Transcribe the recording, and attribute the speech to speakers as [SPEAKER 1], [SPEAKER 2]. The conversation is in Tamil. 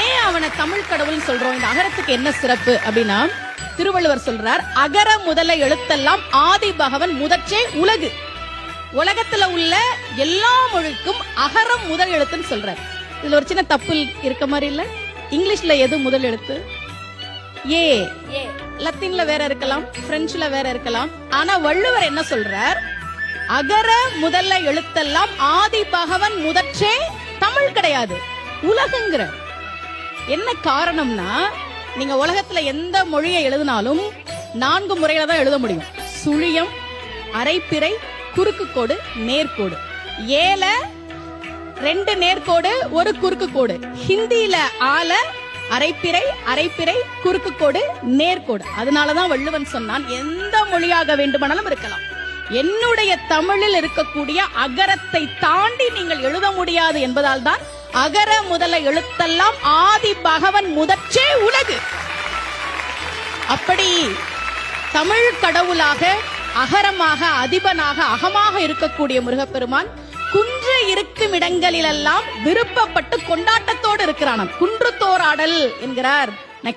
[SPEAKER 1] ஏன் அவனை தமிழ் கடவுள்னு சொல்றோம் இந்த அகரத்துக்கு என்ன சிறப்பு அப்படின்னா திருவள்ளுவர் சொல்றார் அகர முதல எழுத்தெல்லாம் ஆதி பகவன் முதற்றே உலகு உலகத்துல உள்ள எல்லா மொழிக்கும் அகரம் முதல் எழுத்துன்னு சொல்றார் இதுல ஒரு சின்ன தப்பு இருக்க மாதிரி இல்ல இங்கிலீஷ்ல எது முதல் எழுத்து ஏ லத்தீன்ல வேற இருக்கலாம் பிரெஞ்சுல வேற இருக்கலாம் ஆனா வள்ளுவர் என்ன சொல்றார் அகர முதல்ல எழுத்தெல்லாம் ஆதி பகவன் முதற்றே தமிழ் கிடையாது உலகங்கிற என்ன காரணம்னா நீங்க உலகத்துல எந்த மொழியை எழுதினாலும் நான்கு முறையில தான் எழுத முடியும் சுழியம் அரைப்பிறை குறுக்கு கோடு நேர்கோடு ஏல ரெண்டு நேர்கோடு ஒரு குறுக்கு கோடு ஹிந்தியில ஆல அரைப்பிறை அரைப்பிறை குறுக்கு கோடு நேர்கோடு அதனாலதான் வள்ளுவன் சொன்னான் எந்த மொழியாக வேண்டுமானாலும் இருக்கலாம் என்னுடைய தமிழில் இருக்கக்கூடிய அகரத்தை தாண்டி நீங்கள் எழுத முடியாது என்பதால் தான் அகர முதல எழுத்தெல்லாம் ஆதி பகவன் முதற்றே உலகு அப்படி தமிழ் கடவுளாக அகரமாக அதிபனாக அகமாக இருக்கக்கூடிய முருகப்பெருமான் குன்று இருக்கும் இடங்களிலெல்லாம் விருப்பப்பட்டு கொண்டாட்டத்தோடு இருக்கிறான் குன்று தோராடல் என்கிறார்